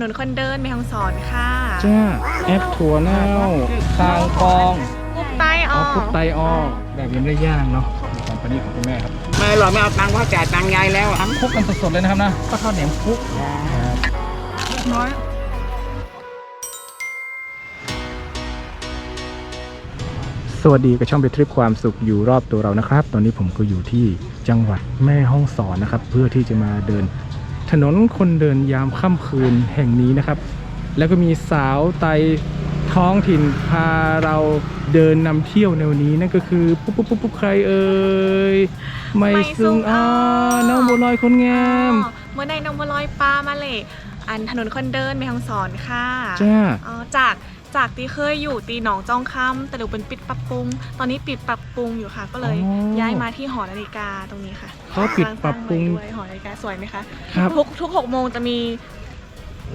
นนคนเดินแม่ฮ่องสอนค่ะจ้าแอปถั่วเน่าคางฟองกุ๊บไตอเอาอกคลุกไตออกแบบยังไม่ได้ย่างเนาะดูของปานี่ของคุณแม่ครับไม่อร่อยไม่เอาตังค์เพราะจ่ายตังค์ยายแล้วอะคลุกกันสดๆเลยนะครับนะก็ข้าวเหนียวคลุกครับน้อยสวัสดีกับช่องไปทริปความสุขอยู่รอบตัวเรานะครับ ตอนนี้ผมก็อยู่ที่จังหวัดแม่ฮ่องสอนนะครับ เพื่อที่จะมาเดิน ถนนคนเดินยามค่ำคืนแห่งนี้นะครับ แล้วก็มีสาวไตท้องถิ่นพาเราเดินนำเที่ยวในวันนี้นั่นก็คือปุ๊บปุ๊บปุ๊บปุ๊บใครเอ่ยไม่ซุงอ้าน้องบัวลอยคนงาม อ๋อเมื่อในนองบัวลอยปลามาเลย อันถนนคนเดินแม่ฮ่องสอนค่ะจ้า อ๋อจาก จากที่เคยอยู่ตีหนองจองคำแต่เดี๋ยวเป็นปิดปรับปรุง ตอนนี้ปิดปรับปรุงอยู่ค่ะ ก็เลยอ๋อย้ายมาที่หอนาฬิกาตรงนี้ค่ะเขาปิดปรับปรุงสาๆใหม่ด้วยหอนาฬิกาสวยไหมคะครับ ทุกทุกหกโมงจะมี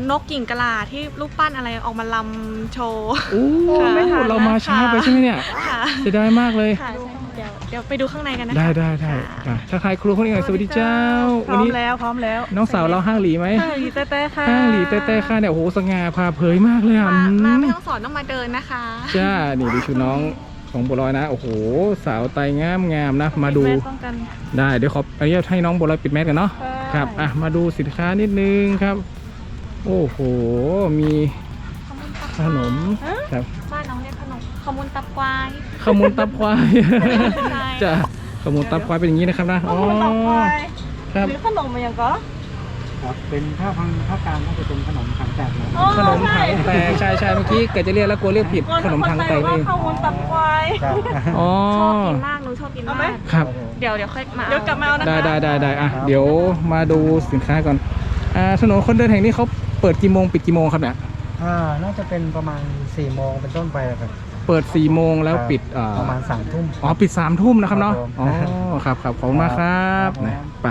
นกกิ่งกะลาที่รูปปั้นอะไรออกมาลำโชว์ โอ้ค่ะไม่ทันเรามาแล้วช้าค่ะไปใช่ไหมเนี่ยค่ะเสียดายมากเลย ค่ะ เดี๋ยวเดี๋ยวไปดูข้างในกันนะคะได้ได้ได้อะถ้าใครครูคนนี้หน่อยสวัสดีเจ้าพร้วันอมนี้แล้วพร้อมแล้วน้องสาวเราห้างหลีไหมห้างหลีเต้ๆค่ะห้างหลีเต้เต้ค่ะเนี่ยโอ้โหสง่าพาเผยมากเลยอะมาอืมามไม่ต้องสอนต้องมาเดินนะคะ จ้านี่ดูชุดน้องของบัวลอยนะโอ้โหสาวไตงามงามๆนะมาดูแม่ป้องกัน ได้เดี๋ยวขออนุญาตให้น้องบัวลอยปิดแมสกันเนาะได้ ครับอะมาดูสินค้านิดนึงครับ โอ้โหมีขนมครับ มขมุนตับควาย ขมูลตับควายใช่จ้ะขมูลตับควายเป็นอย่างนี้นะครับนะข้าวมันตับควายครับ หรือขนมมันยังก็ ครับเป็นข้าวพังข้าวกลางก็จะเป็นขนมขังแตกนะอ๋อ ขนมถังแตกใช่ใช่เมื่อกี้แกจะเรียกแล้วกลัวเรียกผิดขนมถังแตกว่าเองข้าวมันตับควาย ครับอ๋อชอบกินมากหนูชอบกินเอาไหม มาก ครับ เดี๋ยวเดี๋ยวค่อยมาเดี๋ยวกลับมาเอานะคะได้ได้ได้ได้อะเดี๋ยวมาดูสินค้าก่อนอ่าถนนคนเดินแห่งนี้เขาเปิดกี่โมงปิดกี่โมงครับเนี่ยอ่าน่าจะเป็นประมาณ4ี่โมงเป็นต้นไปอะครับ เปิด4ี่โมงแล้วปิดอ่าประมาณ3ามทุ่ม อ๋อปิด3ามทุ่มนะครับเนาะครับผมอ๋อ ครับครับขอบคุณมากครับครับผมนะไป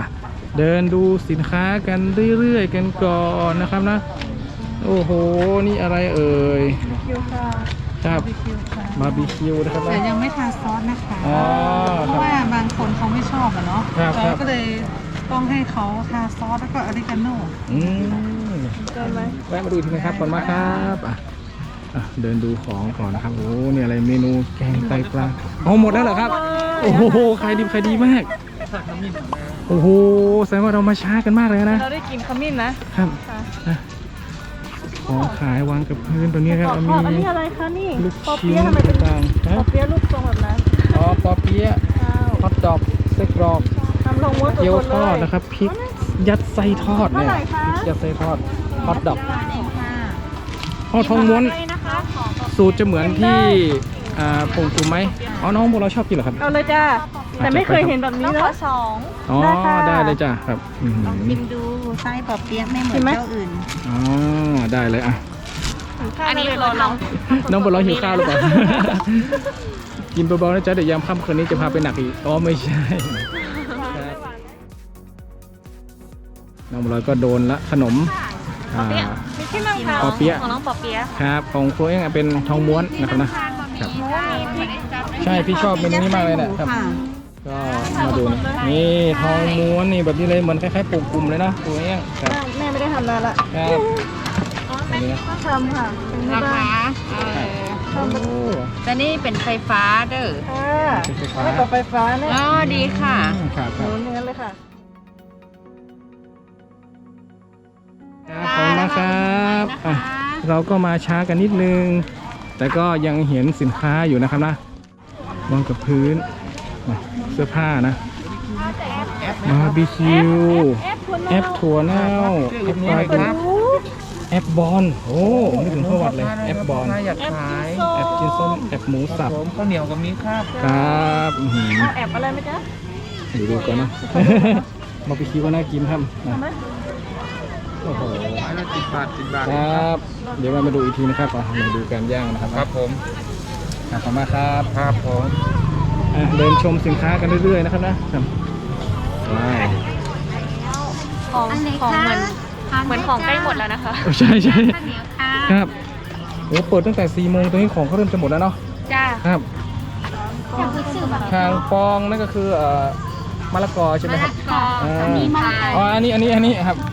เดินดูสินค้ากันเรื่อยๆกันก่อนนะครับนะ โอ้โห นี่อะไรเอ่ยคิวค่ะครับคิวค่ะบาร์บีคิวนะครับแต่นะ ยังไม่ทาซอสนะคะอ๋อเพครับราะว่าบางคนเขาไม่ชอบอะเนาะครับครับ เราก็เลยต้องให้เขาทาซอสแล้วก็อเมริกาโน่อืม เกินไหม แวะมาดูอีกทีนะครับก่อนมาครับอะอะ เดินดูของก่อนนะครับ โอ้เนี่ยอะไรเมนูแกงไตปลาอ๋อหมดแล้วเหรอครับ โอ้โหขายดีขายดีมาก โอ้โหแสดงว่าเรามาช้ากันมากเลยนะ เราได้กินขมิ้นนะครับค่ะอะของขายวางกับพื้นตัวนี้ครับขอมีทอดอันนี้อะไรคะนี่ลูกปอชิ้เปี๊ยะนทำไมเป็นต่างๆปอฮะเปี๊ยะรูปทรงแบบนั้นอ๋อปอเปี๊ยะข้าวฮอทดอกไส้กรอกทำลงม้วนตัวเกี๊ยวคนทเลอดย นะครับพริกยัดไส้ทอดเนี่ยเท่าไหร่คะ พริกยัดไส้ทอดฮอทดอกเองค่ะอ๋อทองม้วน อะไรนะ คะขอสูตรจะเหมือนที่อ่าผงตูไหมอ๋อน้องโบเราชอบกินเหรอครับ เอาเลยจ้าแต่ไม่เคยเห็นแบบนี้น้องนะขอสองอ๋อได้ค่ะได้เลยจ้ะครับอืมลองกินดูไส้ปอเปี๊ยะไม่เหมือชินมไหมเจ้าอื่นอ๋อได้เลยอะอันนี้เลคืยอรอทเราำน้องโบเราหิวข้าวหรือเปล่า กินเบาๆนะจ๊ะเดี๋ยวยามค่ำคืนนี้จะพาไปหนักอีกอ๋อไม่ใช่น้องโบเราก็โดนละขนมอ่า มีที่นั่งทานปอเปี๊ยะ ของน้องปอเปี๊ยะครับของครัวเองเป็นทองม้วนนะครับนะครับ ใช่พี่ชอบเมนูนี้มากเลยเนะครับ ก็มาดูนะนี่ทองม้วนนี่แบบนี้เลยเหมือนคล้ายๆปลูกกลุ่มเลยนะตัวเองครับ แม่ไม่ได้ทำนานละครับอันนี้นะทำค่ะเป็นแม่ราบ้าคานโอ้แต่นี่เป็นไฟฟ้าเด้อค่ะเป็นไฟฟ้าไม่ต่อไฟฟ้าเนี่ยอ๋อดีค่ะอืมครับหครันูบเนื้อเลยค่ะ เราก็มาช้ากันนิดนึง แต่ก็ยังเห็นสินค้าอยู่นะครับนะวางกับพื้นอะเสื้อผ้านะบาร์บีคิวแอปถั่วเน่าแอปปลาดุกแอปบอลโอ้นึกถึงประวัติเลยแอปบอลอยากขายแอปกินส้มแอปหมูสับผมข้าวเหนียวกับมีข้าวครับอื้อหือเอาแอบอะไรไหมจ๊ะเดี๋ยวดูก่อนนะบาร์บีคิวก็น่ากินครับนะทำไหม โอ้โหไม้ละสิบบาทสิบบาทครับ เดี๋ยวมาดูอีกทีนะครับอะมาดูการย่างนะครับครับผมขอบคุณมากครับครับผมอะเดินชมสินค้ากันเรื่อยๆนะครับนะครับว้าวของของเหมือนเหมือนของใกล้หมดแล้วนะคะโอ้ใช่ใช่ข้าวเหนียวค่ะครับโอ้เปิดตั้งแต่4ี่โมงตรงนี้ของเขาเริ่มจะหมดแล้วเนาะจ้าครับจะพูดชื่อแบบทางฟองนั่นก็คือเอ่อมะละกอใช่ไหมครับก่อนอ่ามีมะละกอ๋ออันนี้อันนี้อันนี้ครับอันนี้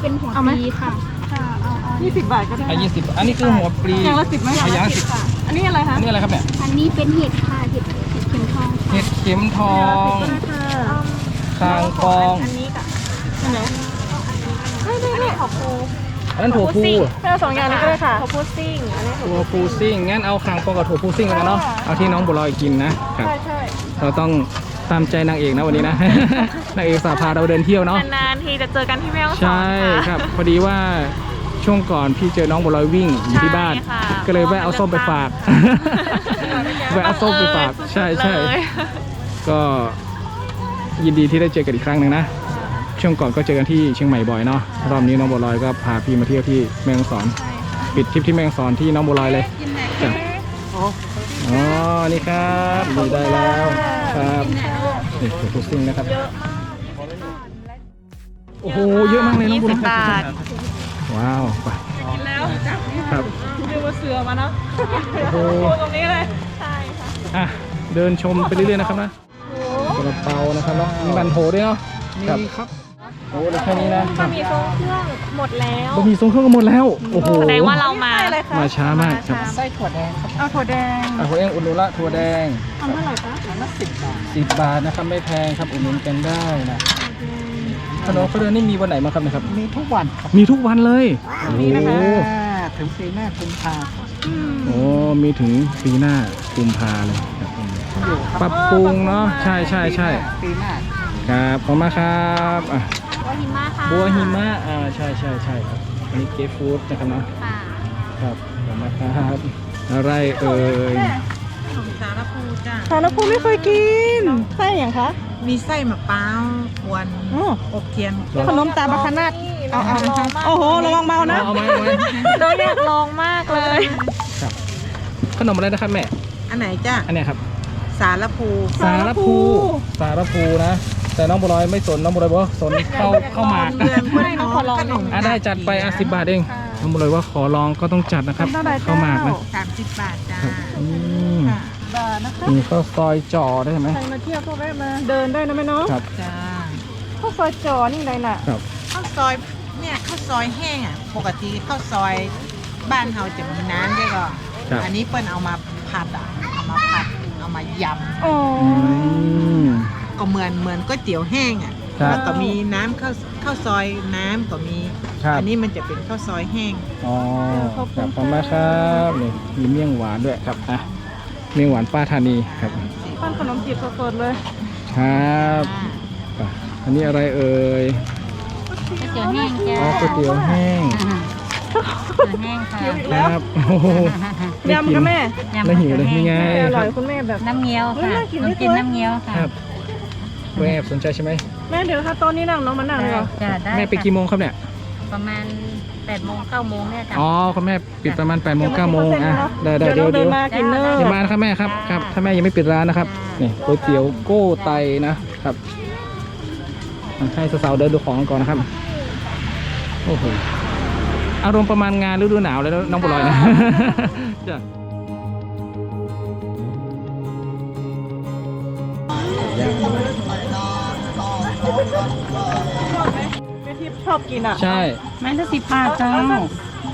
เป็นหัวเอาไหม ปีค่ะค่ะเอาเอายี่สิบบาทก็ได้อะยี่สิบอันนี้คือหัวปลีอย่างละสิบไหมอะอย่างละสิบอันนี้อะไรคะอันนี้อะไรครับเนี่ยอันนี้เป็นเห็ดค่ะเห็ดเห็ดเข็มทองเห็ดเข็มทองคางกองอันนี้กับอันไหนอันนี้ขอปูอันนั้นถั่วพูไม่เอาสองอย่างนี้ก็ได้ค่ะขอปูซิ่งอันนี้ถั่วพูซิ่งงั้นเอาคางกองกับถั่วพูซิ่งกันเนาะเอาที่น้องบัวลอยกินนะครับ ใช่ใช่เราต้อง ตามใจนางเอกนะวันนี้นะ นางเอกสาพาเราเดินเที่ยวเนาะนานๆทีจะเจอกันที่แม่ฮ่องสอนใช่ค่ะครับ พอดีว่าช่วงก่อนพี่เจอน้องบัวลอยวิ่งอยู่ที่บ้าน ใช่ค่ะก็เลยแวะเอาส้มไปฝากแวะเอาส้มไปฝากใช่ใช่เลย ก็ยินดีที่ได้เจอกันอีกครั้งหนึ่งนะช่วงก่อนก็เจอกันที่เชียงใหม่บ่อยเนาะรอบนี้น้องบัวลอยก็พาพี่มาเที่ยวที่แม่ฮ่องสอน ปิดทริปที่แม่ฮ่องสอนที่น้องบัวลอยเลยจ้ะอ๋อนี่ครับดีได้แล้วครับ นี่คือทุกสิ่งนะครับ โอ้โห เยอะมากเลยน้องบัวลอย20บาท ว้าว ไปแล้วจับนี่ครับ ดูว่าเสือมาเนาะโอ้โห ตรงนี้เลยอะ เดินชมไปเรื่อยๆนะครับนะกระเป๋านะครับเนาะมีบันโถด้วยเนาะ ครับ มีครับ โอ้เหลือแค่นี้นะคบะรับหมี่ทรงเครื่องหมดแล้วบะหมี่ทรงเครื่องก็หมดแล้ว โอ้โห แสดงว่าเรามาอะไรคะมาช้ามากครับ ไส้ถั่วแดงครับเอาถั่วแดงอะหัวเองอุดหนุนละถั่วแดงทำเท่าไหร่คะอันละสิบบาทสิบบาทนะครับไม่แพงครับอุดหนุนกันได้นะขนมข้าวเดือนนี่มีวันไหนมางครับเนะครับ มีทุกวันครับมีทุกวันเลยโอ้โหถึงปีหน้ากุมภาพันธ์โอ้มีถึงปีหน้ากุมภาเลยครับอยู่คปรับรับปรุงเนาะใช่ใช่ใช่ปีหน้าครับขอบคุณมากครับอะ บัวหิมะค่ะบัวหิมะอ่าใช่ใช่ใช่ครับอันนี้เกฟฟู้ดนะครับเนาะค่ะครับขอบคุณมากครับอะไรเอ่ยสารพูจ้าทานแล้วพูไม่เคยกินไส้อย่างคะมีไส้มะพร้าวกวนอ๋ออบเทียนขนมตาบัคนาดเอาเอาเอาโอ้โหระวังเมานะเอาเอาไหมเอาไหมเราอยากลองมากเลยครับขนมอะไรนะครับแม่ อันไหนจ้าอันเนี้ยครับ สารพู สารภูสารภูนะ แต่น้องบัวลอยไม่สนน้องบัวลอยบอกว่าสนเข้าเข้าหมากเดือนคนท้องขนมอะได้จัดไปอะสิบบาทเองน้องบัวลอยว่าขอลองก็ต้องจัดนะครับเท่าไหร่เข้าหมากนะสามสิบบาทจ้าครับอืมบาทนะคะมีข้าวซอยจ่อได้ไหมใครมาเที่ยวก็แวะมาเดินได้นะแม่เนาะครับจ้าข้าวซอยจอนี่ไรน่ะครับข้าวซอยเนี่ยข้าวซอยแห้งอะปกติข้าวซอยบ้านเราจะมีน้ำด้วยก็ครับอันนี้เปิ้ลเอามาผัดอะเอามาผัดเอามายอ๋ออืมำ ก็เหมือนเหมือนก๋วยเตี๋ยวแห้งอะครับ แล้วก็มีน้ำข้าวข้าวซอยน้ำก็มี ครับอันนี้มันจะเป็นข้าวซอยแห้ง อ๋อครับขอบคุณมากครับนี่มีเมี่ยงหวานด้วยครับอะเมี่ยงหวานป้าธานีครับปั้นขนมจีบสดๆเลยครับอะอันนี้อะไรเอ่ยเตี๋ยวแห้งจ้าอ๋อก๋วยเตี๋ยวแห้งเตี๋ยวแห้งค่ะครับโอ้โหได้ยำกินค่ะแม่แล้วหิวเลยนี่ไงอคร่รัอยบ คุณแม่แบบ น้ำเงี้ยวเฮ้ยค่ะน่ากินขนมจีนด้วยน้ำเงี้ยวค่ะ ครับ แม่แอบสนใจใช่ไหมแม่เดี๋ยวถ้าโต๊ะนี้นั่งน้องมานั่งเลยเหรอจ้าได้แม่ไปกี่โมงครับเนี่ยประมาณ8โมง9โมงเนี่ยจ้ะ อ๋อคุณแม่ปิดประมาณ8ปดโมงเก้าโมงอะได้ได้เดี๋ยวเดี๋ยวเราเดิเดี๋ยวนมากินเนอร์อย่ามานะครับแม่ครับครับถ้าแม่ยังไม่ปิดร้านนะครับนี่ก๋วยเตี๋ยวโก้ไตนะครับอะให้สาวๆเดินดูของก่อนนะครับโอ้โหอารมณ์ประมาณงานฤดูหนาวเลยนะน้องบัวลอยนะจ้ะย่างมา แม่ทิพย์ชอบกินอะใช่ไม้ละสิบบาทเจ้า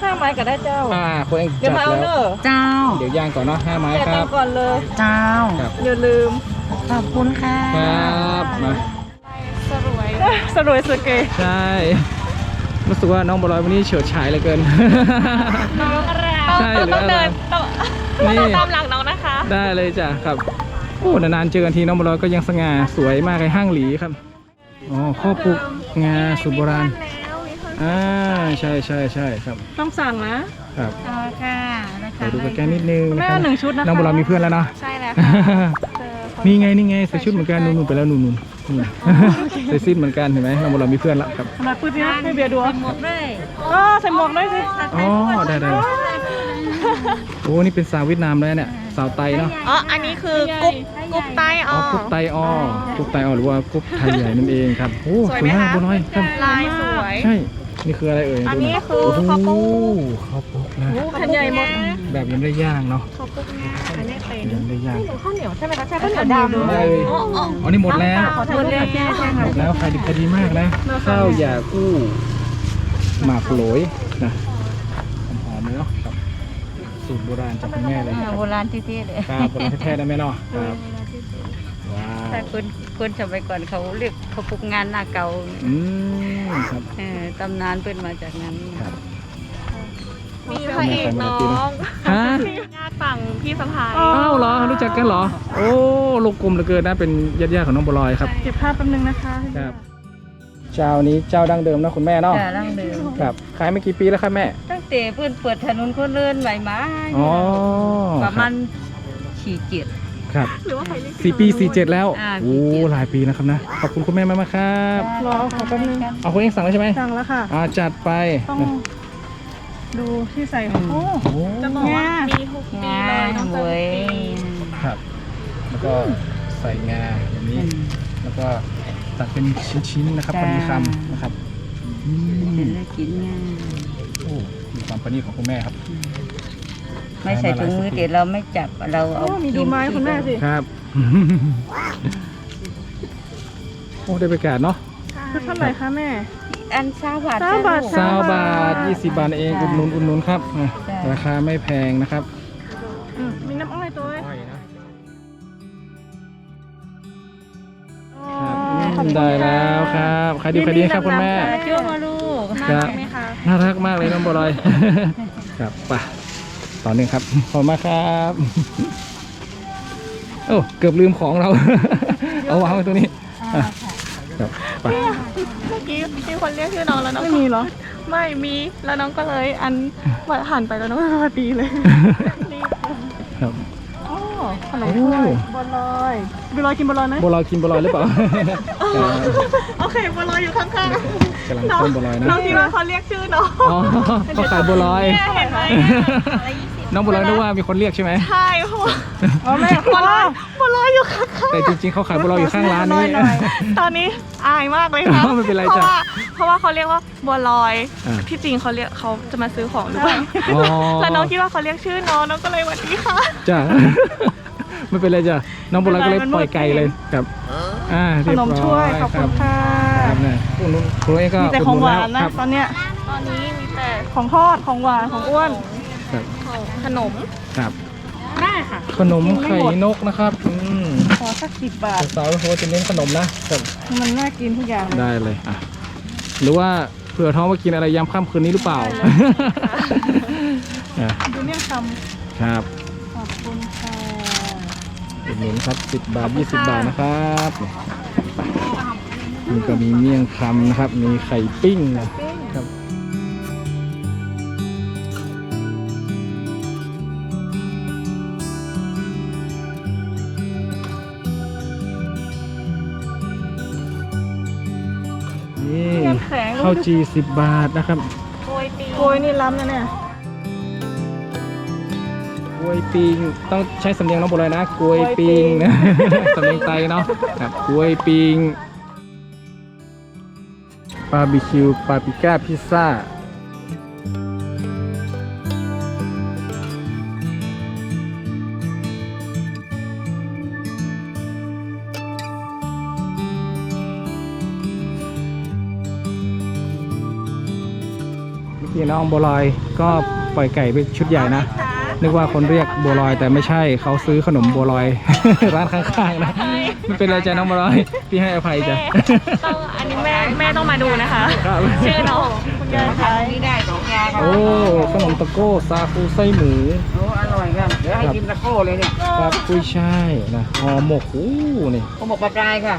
ห้าไม้ก็ได้เจ้า อ่าคนเองเดี๋ยวจัดมาเอาเนแล้ว อะเจ้า เดี๋ยวย่างก่อนเนาะห้าไม้แต่คตัรังบ ค์ก่อนเลย เจ้า ครับ อย่าลืม ขอบคุณค่ะ ครับมาสรวย สรวยสเกใช่รู้สึกว่าน้องบัวลอยวันนี้เฉิดฉายเหลือเกิน น้องอะไรใช่หรือต้องอะไรเดินต้องนี่ ต้องตามหลังน้องนะคะ ได้เลยจ้ะครับ โอ้ นานๆเจอกันทีน้องบัวลอยก็ยังสง่าสวยมากเลยห้างหลีครับ อ๋อข้อปลูกงาสูตรโบราณอ่าใช่ใช่ใช่ครับ ต้องสั่งนะครับเอาค่ะนะขอคะดูกับแกนิดนึงแม่นะครับหนึ่งชุดนะคะน้องบัวลอยมีเพื่อนแล้วเนาะใช่แล้วค่ะเจอคนนี่ไงนี่ไงใส่ชุดเหมือนกันนู่นๆไปแล้วนู่นๆนี่ ใส่ซิดเหมือนกันเห็นไหมน้องบัวลอยมีเพื่อนแล้วครับทำไมพูดเนี่ยให้เบียร์ดูหมดเลยก็ใส่หมวกด้วยสิอ๋อได้ได้โอ้นี่เป็นสาวเวียดนามเลยเนี่ยสาวไตเนาะอ๋ออันนี้คือกรุ๊ปกรุ๊ปไตอ๋อ๋ออกรุ๊ปไตอ้อกรุ๊ปไตอ้อหรือว่ากรุ๊ปไทยใหญ่นั่นเองครับโอ้สวยสไหมวยมากคะบัวน้อยครับลายสวยใช่ นี่คืออะไรเอ่ยอันดูหนี้ยคือโอ้โหข้าวปุ้งข้าวปุ๊กนะแผ่นใหญ่หมดแบบยังไม่ได้ย่างเนาะเขาปุ๊บนะอันนี้เป็นยังไม่ได้ย่างข้าวเหนียวใช่ไหมคะใช่ข้าวเหนียวดำได้เลยอ๋ออ๋ออ๋อนี่หมดแล้วหมดเลยใช่ใช่หค่ะมดแล้วขายดิบขายดีมากนะข้าวหยากู้หมากโหลยนะอมเลยเนาะครับสูตรโบราณจากคุณแม่เลยครับโบราณที่ที่เลย ครับโบราณแท้ๆนะแม่เนาะครับว้าถ้าวคน คนสมัยก่อนเขาเรียกเขาปลุกงานหน้าเก่าอืมครับ เออตำนานเป็นมาจากนั้นครับ มีพระเอกน้องฮะญาติฝั่งพี่สะพายอ้าวเหรอรู้จักกันเหรอ โอ้ลูกกลมเหลือเกินนะเป็นญาติๆของน้องบัวลอยครับ เก็บภาพแป๊บนึงนะคะครับ เจ้านี้เจ้าดั้งเดิมนะคุณแม่เนาะแต่ร่างเดิมครับ ขายมากี่ปีแล้วครับแม่ ตั้งแต่เพื่อนเปิดถนนคนเดินไหวมาอ๋อประมาณขี่เกียรติ ครับหรือว่าใครเรียกสี่ปีสี่เจ็ดแล้วอ่าโอ้สี่เจ็ดหลายปีนะครับนะขอบคุณคุณแม่มากๆครับรอขอแป๊บนึงเอาคุณเองสั่งแล้วใช่ไหมสั่งแล้วค่ะ อ่าจัดไปต้องดูที่ใส่ของโอ้ โอ้จะบอกว่ามีทุกปีงาเลยน้องนเจเว้ยครับ แล้วก็ใส่งาแบบนี้ แล้วก็ตัดเป็นชิ้นๆนะครับพอดีคำนะครับอืเป็มนกินง่ายโอ้มีความประณีตของคุณแม่ครับ ไม่ใส่ถุงมือเดี๋ยวเราไม่จับเราเอาโอ้มีดูไม้คุณแม่สิครับ โอ้ได้บรรยากาศเนาะคือเท่าไหร่คะแม่ อันซาบาทซาบาทสาบาทยี่สิบบาทเองอุดหนุนอุดหนุนครับอะจ้ะราคาไม่แพงนะครับ อืมมีน้ำอ้อยตัวเว้ยครับอืมได้แล้วครับใครดีใครดีครับคุณแม่ช่วงมาลูกครับไหมคะ น่ารักมากเลยน้องบัวลอย ครับไป ต่อหนึ่งครับ ขอบคุณมากครับ โอ้เกือบลืมของเรา เอาวางไว้ตรงนี้อะครับไปเมื่อกี้มีคนเรียกชื่อน้องแล้วน้องไม่มีเหรอ ไม่มีแล้วน้องก็เลยอันว่าหันไปแล้วน้องก็สวัสดีเลยรีบครับโอ้ขนมถ้วยบัวลอยบัวลอยกินบัวลอยไหมบัวลอยกินบัวลอยหรือเปล่าครับโอเคบัวลอยอยู่ข้างกำลังๆน้องต้มบัวลอยนะน้องคิดว่าเขาเรียกชื่อน้องอ๋อเขาขายบัวลอยเนี่ยเห็นไหม น้องบัวลอยนึกว่ามีคนเรียกใช่ไหมใช่เพราะว่าอ๋อแม่บัวลอยบัวลอยอยู่ข้างแต่จริงๆเขาขายบัวลอยอยู่ข้างร้านนี้ๆตอนนี้อายมากเลยค่ะไม่เป็นไรเพราะจ้ะ ว่าเพราะว่าเขาเรียกว่าบัวลอยอ่า ที่จริงเขาเรียกเขาจะมาซื้อของหรือเปล่าอ๋อแล้วน้องคิดว่าเขาเรียกชื่อน้องน้องก็เลยสวัสดีค่ะ จ้ะ ไม่เป็นไรจ้ะ น้องบัวลอยก็เลยปล่อยไก่เลยครับอ่าขเรียบนร้อยมถ้วย ขอบคุณค่ะ ครับเนี่ยคุณนุ้นคุณนุ้นก็มีแต่ของหวานอุดหนะ แล้วตอนเนี้ยตอนนี้มีแต่ของทอดของหวานของอ้วน ครับของขนมครับ ได้ค่ะ ขนมไข่นกนะครับอืมขอสักสิบบาทสาวๆเขาจะเน้นขนมนะครับมันน่ากินทุกอย่างเลยได้เลยอะหรือว่าเผื่อท้องมากินอะไรยามค่ำคืนนี้หรือเปล่าอะดูเนี่ยคครับำขอบคุณค่ะอุดหนุนครับ10บาท20บาทนะครับนี่ก็มีเมี่ยงคำนะครับ มีไข่ปิ้งนะครั ข็งข้าวจีสิบบาทนะครับโกยตีโกยนี่ล้ำนะเนี่ยกล้วยปิงต้องใช้สำเนียงน้องโบเลยนะกล้วยปิงนะสำเนียงไตเนาะครับกล้วยปิงบาร์บีคิวปาปริก้าพิซซ่า เมื่อกี้น้องโบลอยก็ปล่อยไก่ไปชุดใหญ่นะ นึกว่าคนเรียกบัวลอยแต่ไม่ใช่เขาซื้อขนมบัวลอย ร้านข้างๆนะไม่เป็นไรจ้ะน้องบัวลอย พี่ให้อภัยจ้ะต้องอันนี้แม่แม่ต้องมาดูนะคะครับชื่อน้องคุณยายขายนี่ได้สองยางโอ้ขนมตะโก้ซาคูไส้หมูโอ้อร่อยครับเดี๋ยวให้กินตะโก้เลยเนี่ยครับกุ้ยช่ายนะห่อหมกโอ้นี่เขาบอกปลากรายค่ะ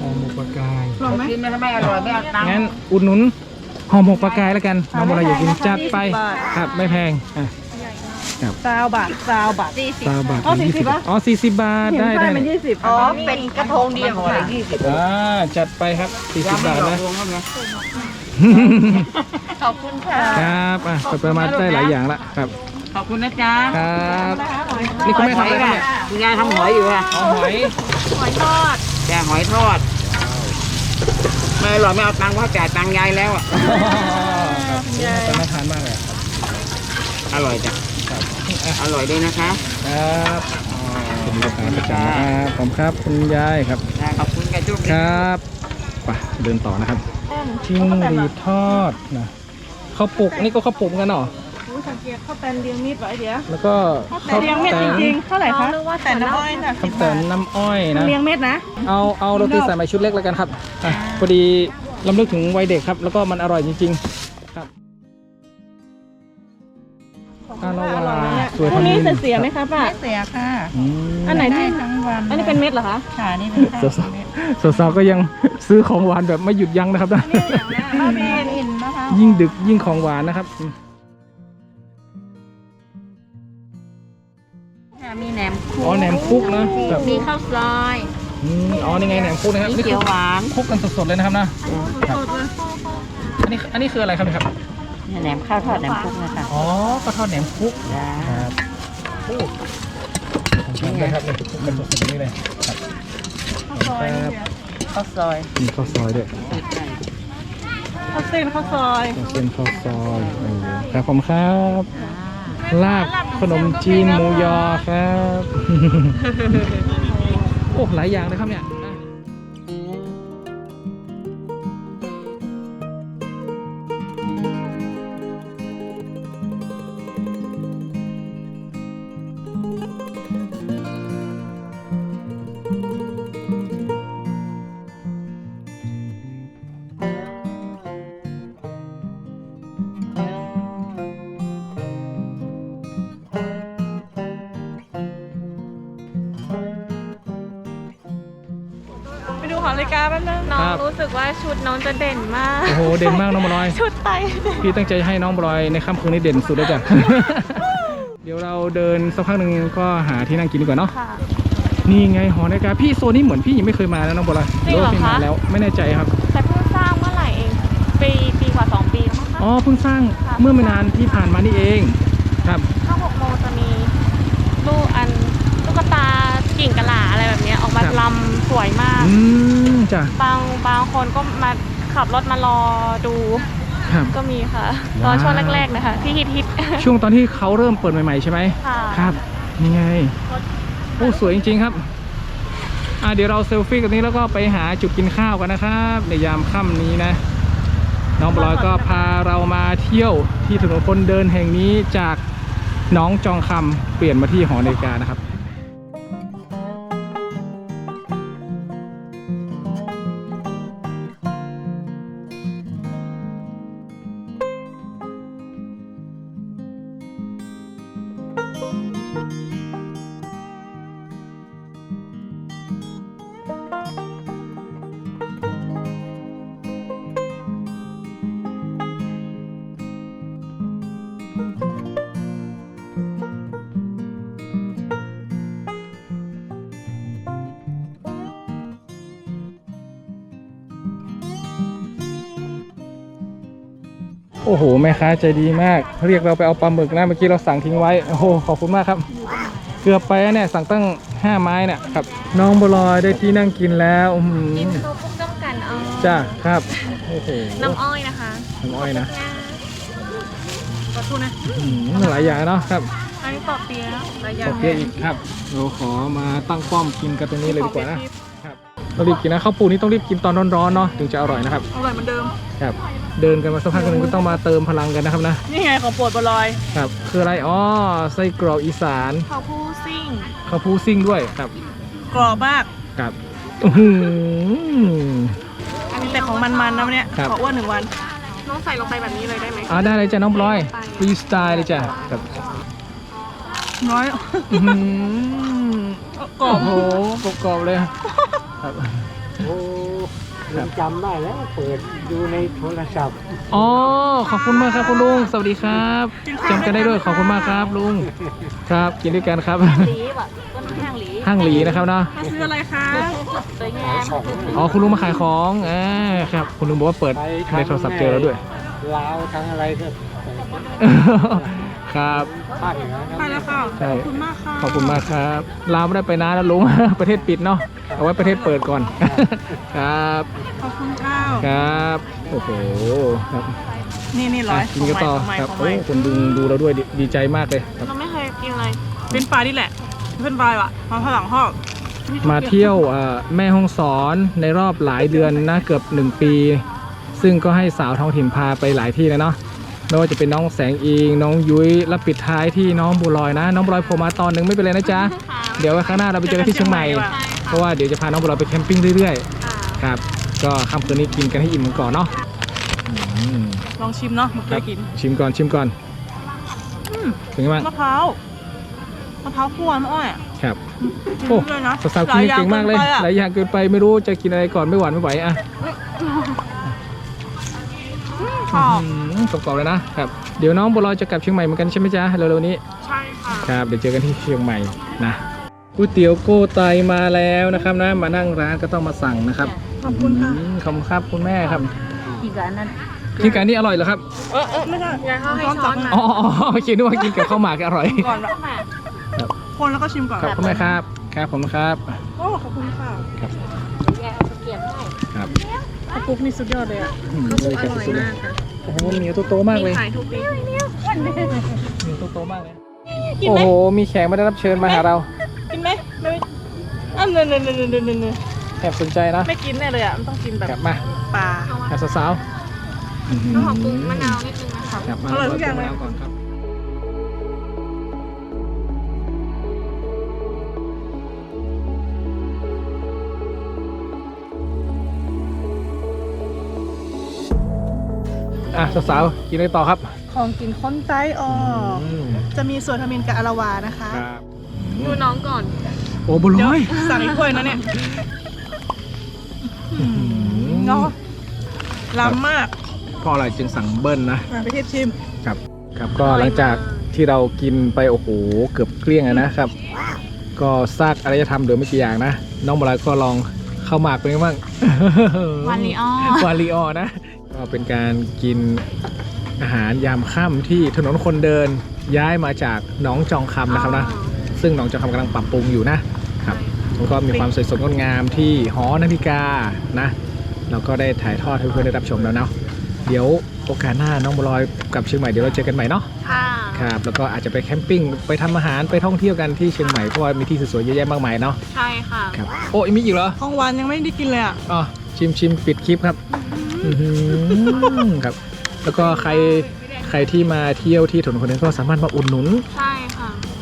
ห่อหมกปลากายลองไหมกินไม่ทำไมอร่อยไม่เอาตังค์งั้นอุดหนุน ห่อหมกปลากายแล้วกันน้องบัวลอยอยากกินจัดไป20บาทครับไม่แพงอะซาวบาทซาวบาทซาบาทอ๋อยี่สิบ40ปะอ๋อสี่สิบบาทเห็นได้ไส้ได้มันยี่สิบอ๋อ เป็นกระทงเดียวของอะไรยี่สิบอ่าจัดไปครับสี่สิบบาทนะรวมแล้วไงขอบคุณค่ะ ครับอะไปไปมาได้หลายอย่างละครับ ขอบคุณนะจ๊ะครับนี่คุณแม่ทำอะไรครับเนี่ยคุณยายทำหอยอยู่ค่ะอ๋อหอย หอยทอด แกหอยทอด ไม่อร่อยไม่เอาตังค์เพราะจ่ายตังค์ยายแล้วอะจะน่าทานมากเลยอร่อยจ้ะครับอร่อยเลยนะคะ ครับเป็นลูกค้าประจำนะครับผมครับคุณยายครับได้ขอบคุณแกจุ๊บครับไปเดินต่อนะครับจิ้งหรีดทอดนะข้าวปลุกนี่ก็ข้าวปลุกเหมือนกันเหรออุ๊ย สังเกตข้าวแตนเลี้ยงมีดไว้เดี๋ยวแล้วก็แต่เลี้ยงเม็ดจริงๆเท่าไหร่คะหรือว่าแต่น้ำอ้อยน่ะข้าวแตนน้ำอ้อยนะ เลี้ยงเม็ดนะ เอาเอาโรตีสายไหมชุดเล็กแล้วกันครับอะพอดีลำลึกถึงวัยเด็กครับ แล้วก็มันอร่อยจริงๆครับอานาวาสวยพวทั้กงนี้นี้เสียไหมคะป้าไม่เสียค่ะ อืมอันไหนได้ที่ทั้งวันอันนี้เป็นเม็ดเหรอคะค่ะนี่เป็นข้าวสาวๆสาวๆก็ยังซื้อของหวานแบบไม่หยุดยั้งนะครับนะข้าวบีนอินมะพร้าวยิ่งดึกยิ่งของหวานนะครับ มค่ะมีแหนมคุกอ๋อแหนมคุกนะครับมีข้าวซอยอืมอ๋อนี่ไงแหนมคุกนะครับมีนี่เขีคืยวอหวานคุกกันสดๆเลยนะครับนะครับอันนี้อันนี้คืออะไรครับเนี่ยครับเนี่ยแหนมข้าวทอดแหนมคุกนะคะอ๋อก็ทอดแหนมคุกจ้าครับโอ้ผมทำเลยครับเนี่ยคุกกันสดๆแบบนี้เลยครับครับข้าวซอยมีข้าวซอยด้วยข้าวเส้นข้าวซอยข้าวเส้นข้าวซอยโอ้โหครับผมครับ ลาบขนมจีนหมูยอครับ โอ้หลายอย่างเลยครับเนี่ย นาฬิกาแป๊บนึงน้องรู้สึกว่าชุดน้องจะเด่นมาก โอ้โห เด่นมากน้องบอลอย ชุดไทยพี่ตั้งใจให้น้องบอลอยในค่ำคืนนี้เด่นสุดแล้วจ้ะ เดี๋ยวเราเดินสักพักหนึ่งก็หาที่นั่งกินดีกว่าเนาะ ค่ะ นี่ไงหอนาฬิกาพี่โซนนี้เหมือนพี่ยังไม่เคยมานะน้องบอลอยจริงเหรอว่าพี่มาคะแล้วไม่แน่ใจครับ แต่เพิ่งสร้างเมื่อไหร่เองปีปีกว่า2ปีแล้วมั้งคะ อ๋อเพิ่งสร้างเมื่อไม่นานที่ผ่านมานี่เองครับ ถ้าหกโมงจะมีลูกอันลูกตากิ่งกะหลาอะไรแบบเนี้ยออกมา ครับ ลำส วยมาก อืมจ้ะบางบางคนก็มาขับรถมารอดูครับ ก็มีค่ะตว้าอวนช่วงแรกๆนะคะ ที่ฮิตฮิตช่วงตอนที่เขาเริ่มเปิดใหม่ ๆ ใช่ไหมค่ะ ครับนี่ไงโอ้สวยจริง ๆ ครับอะเดี๋ยวเราเซลฟี่กันนี้แล้วก็ไปหาจุดกินข้าวกันนะครับ ในยามค่ำนี้นะ น้องบลอยก็พาเรามาเที่ยวที่ถนนคนเดินแห่งนี้จากหน้องจองคำเปลี่ยนมาที่หอนาฬิกานะครับ อ้โหแม่ค้าใจดีมาก เรียกเราไปเอาปลาหมึกนะเมื่อกี้เราสั่งทิ้งไว้โอ้โหขอบคุณมากครับ เกือบไปแล้วเนี่ยสั่งตั้ง5ไม้เนี่ยครับ น้องบัวลอยได้ที่นั่งกินแล้วอื้อหือกินโซปุ้งจ้ำกันเอาจ้าครับโอ้โหน้ำอ้อยนะคะน้ำอ้อยนะขอโทษนะอื้อหือหลายอย่างเนาะครับอันนี้ปอบเปี๊ยะหลายอย่าโองเคอีกครับเราขอมาตั้งป้อมกินกันตรงนี้เลยดีกว่านะครับต้องรีบกินนะข้าวปูนี่ต้องรีบกินตอนร้อนๆเนาะถึงจะอร่อยนะครับอร่อยเหมือนเดิมครับ เดินกันมาสักพักหนึงก็ต้องมาเติมพลังกันนะครับนะนี่ไงของโปรดบัวลอยครับคืออะไรอ๋อไส้กรอกอีสานเขาผู้ซิ่งข้าวผู้ซิ่งด้วยครับ กรอบมากครับอื้อหือแต่ของมันๆนะเนี่ยครับ ขออ้วนหนึ่งวันน้องใส่ลงไปแบบนี้เลยได้ไหมอ่าได้เลยจ้ะน้องบลอยฟรีสไตล์เลยจ้ะครับน้อยอื้อหือกรอบโอ้โหกรอบๆเลยครับ โอ้ ผมจำได้แล้วเปิดดูในโทรศัพท์อ๋อขอบคุณมากครับคุณลุง สวัสดีครับจำกันได้ด้วยขอบคุณมากครับลุง ครับกินด้วยกันครับ หลีแบบต้นห้างหลีห้างหลีนะครับเนาะ มาซื้ออะไรคะสวยงาม อ๋อคุณลุงมาขายของอ่าครับ คุณลุงบอกว่าเปิดในโทรศัพท์เจอแล้วด้วย ลาวทั้งอะไรก็ครับภาคเหนือไปแล้วค่ะ ใช่ ขอบคุณมากค่ะ ขอบคุณมากครับ ลาวไม่ได้ไปนานแล้วลุง ประเทศปิดเนาะ เอาไว้ประเทศเปิดก่อน ครับขอบคุณข้าวครับโอ้โหครับนี่นี่ร้อยอะกินกันต่อของใหม่ครับของโอ้ใหม่คนดูดูเราด้วยดีดีใจมากเลยครับ เราไม่เคยกินเลยเป็นปลานี่แหละ เป็นปลาว่ะมาฝรั่งทอดมาเที่ยวเอ่อแม่ห้องสอนในรอบหลายเดือนนะเกือบหนึ่งปี ซึ่งก็ให้สาวท้องถิ่นพาไปหลายที่เลยเนาะไม่ว่าจะเป็นน้องแสงอิง น้องยุ้ยและปิดท้ายที่น้องบัวลอยนะ น้องบัวลอยโผล่มาตอนหนึ่งไม่เป็นไรนะจ๊ะ เดี๋ยวไว้ข้างหน้าเราไปเจอกันที่เชียงใหม่ เพราะว่าเดี๋ยวจะพาน้องบัวลอยไปแคมปิ้งเรื่อยๆครับ ก็ค่ำคืนนี้กินกันให้อิ่มกันก่อนเนาะอืมลองชิมเนาะเมื่อครักี้บกินชิมก่อนชิมก่อนเป็นไงบ้างมะพร้าวมะพร้าวคั่วมะอ้อยอะครับกินโอ้ด้วยนะสาวๆกินเก่งมากเลยหลายอย่างเกินไปไม่รู้จะกินอะไรก่อนไม่หวานไม่ไหวอะชอบอืมกรอบๆเลยนะครับ เดี๋ยวน้องบัวลอยจะกลับเชียงใหม่เหมือนกันใช่ไหมจ๊ะเร็วๆนี้ ใช่ค่ะ ครับ เดี๋ยวเจอกันที่เชียงใหม่นะ ก๋วยเตี๋ยวโกไตมาแล้วนะครับนะมานั่งร้านก็ต้องมาสั่งนะครับขอบคุณค่ะอืมขอบคุณครับคุณแม่ครับอีกอันนั้นกินกันนี่อร่อยเหรอครับเออเออไม่ได้อยากเข้าให้ช้อนช้จัอบนมาอ๋ออ๋อโอเคนึกว่ากินกับข้าวหมากอร่อยก่อนแบบครับคนแล้วก็ชิมก่อนครับคุณแม่ครับครับผมครับโอ้ขอบคุณค่ะครับครับข้าวปุ๊กนี่สุดยอดเลยอะอืมเลยครับสุดๆเลยโอ้โหเหนียวโตๆมากมีเลยขายทุกปีเหนียวโตๆมากเลยโอ้โหมีแขกไม่ได้รับเชิญมาหาเรากินไหมไม่อั นเนยเนยเนยเนยเนยเนยแอบสนใจนะไม่กินแน่เลยอะ มันต้องกินแบบกลับมาปลาครับสาวๆอื้อหืต้องขอปรุงมะนาวนิดนึงนะคะครับมาอร่อยทุกอย่างเลยมะนวก่อนครับอะสาวๆกินอะไรต่อครับ ของกินค้นไต้ออกอืมจะมีส่วนทามินกับอาราวานะคะครับดูน้องก่อน โอ้บุญเดี๋ยวร้อยสั่งอีกถ้วยนะเนี่ยเนาะล้ำมากเพราะอะไรจึงสั่งเบิ้ลนะมาไปเทศชิมครับ ครับก็หลังจากที่เรากินไปโอ้โหเกือบเกลี้ยงนะครับ ก็ซากอารยธรรมเหลือไม่กี่อย่างนะ น้องบอลายก็ลองเข้าวหมากเป็นไงบ้างวาลีออวาลีออนะ ก็เป็นการกินอาหารยามค่ำที่ถนนคนเดินย้ายมาจากหนองจองคำนะครับนะ ซึ่งหนองจองคำกำลังปรับปรุงอยู่นะ ครับแล้วก็มีความสวยสดงดงามที่หอนาฬิกานะเราก็ได้ถ่ายทอดให้เพื่อนได้รับชมแล้วเนาะเดี๋ยวโอกาสหน้าน้องบอลอยกลับเชียงใหม่เดี๋ยวเราเจอกันใหม่เนาะค่ะครับแล้วก็อาจจะไปแคมปิ้งไปทำอาหารไปท่องเที่ยวกันที่เชียงใหม่เพราะว่ามีที่สวยๆเยอะแยะมากมายเนาะใช่ค่ะครับโอ้ยมีอีกเหรอของหวานยังไม่ได้กินเลยอะอ๋อชิมชิมปิดคลิปครับอื้อหือครับ แล้วก็ใครใครที่มาเที่ยวที่ถนนคนนี้ก็สามารถมาอุดหนุน ใช่ค่ะ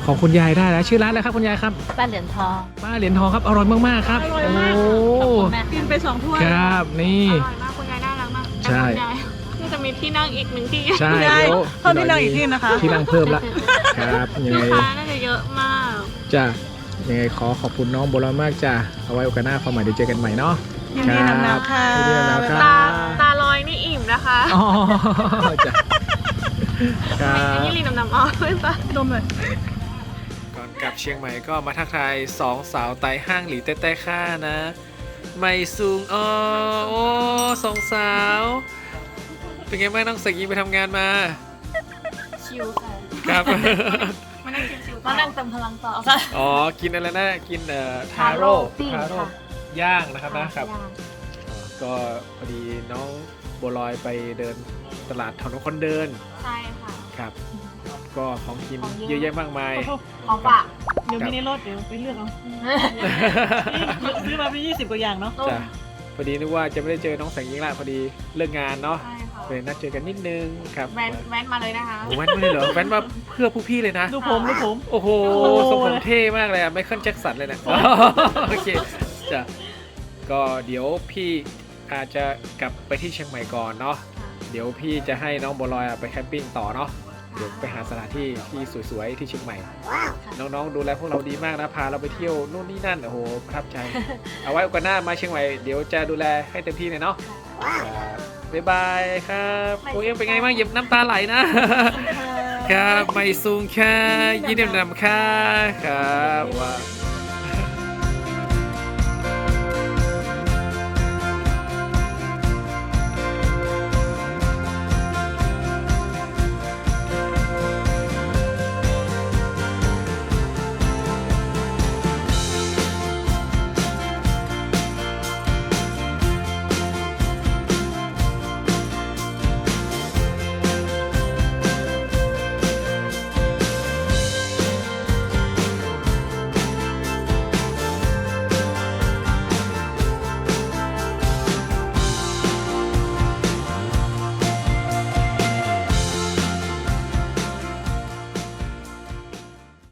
ของคุณยายได้นะชื่อร้านอะไรครับคุณยายครับป้าเหรียญทองป้าเหรียญทองครับอร่อยมากๆครับอร่อยมากโอ้ขอบคุณแม่กินไปสองถ้วยครับนี่อร่อยมากคุณยายน่ารักมากใช่แต่คุณยายนี่จะมีที่นั่งอีกหนึ่งที่ใช่คุณยายเดี๋ยวเพิ่มที่นั่งอีกที่นะคะที่นั่งเพิ่มละครับยังลูไงกค้าน่าจะเยอะมากจ้ะยังไงขอขอบคุณน้องโบราณมากจ้ะเอาไว้โอกาสหน้าความหมายเดี๋ยวเจอกันใหม่เนาะยินดีนำนำค่ะยินดีนำนำครัตาบตาลอยนี่อิ่มนะคะอ๋อจ้ะครัไอ้บนี่ลินน้ำน้ำอ้อยไม่ปะดมเลย ก่อนกลับเชียงใหม่ก็มาทักทายสองสาวไต่ห้างหลีเต้เต้ค่านะไม่สูงอ๋อโอ้สองสาว เป็นไงบ้างน้องสกีไปทำงานมาชิวค่ะครับ มานั่งชิวๆมานั่งเติมพลังต่อค่ะ อ๋อ กินอะไรนะ กินเอ่อทาทาโร่โร่ปิ้งทาโร่ค่ะ ย่างนะครับนะครับย่างก็พอดีน้องบัวลอยไปเดินตลาดถนนคนเดินใช่ค่ะ ครับ ก็ ของกินของเยอะเยอะ แยะมากมาย ของฝากเดี๋ยวมินิรถเดี๋ยวไปเลือกเอาซื้อมาไปยี่สิบกว่าอย่างเนาะจ้ะพอดีนึกว่าจะไม่ได้เจอน้องแสงยิงละพอดีเลิกงานเนาะใช่ค่ะเลยนัดเจอกันนิดนึงครับแวนแวนมาเลยนะคะโอ้แว้นมาเลยเหรอแว้นมาเพื่อผู้พี่เลยนะ ดูผมดูผมโอ้โหโอ้โหทรงผมเท่มากเลยอะไมเคิลแจ็คสันเลยนะ โอเคจ้ะก็เดี๋ยวพี่อาจจะกลับไปที่เชียงใหม่ก่อนเนาะ เดี๋ยวพี่จะให้น้องบัวลอยอะไปแคมปิ้งต่อเนาะเดี๋ยวไปหาสถานที่ที่สวยๆที่เชียงใหม่ น้องๆดูแลพวกเราดีมากนะพาเราไปเที่ยวนู่นนี่นั่นโอ้โหประทับใจ เอาไว้โอกาสหน้ามาเชียงใหม่เดี๋ยวจะดูแลให้เต็มที่เลยเนาะครับบ๊ายบายครับโอ้ยเป็นไงบ้างเหย็บน้ำตาไหลนะ ครับไม่สูงค่ะยินดีนำค่ะครับว้าว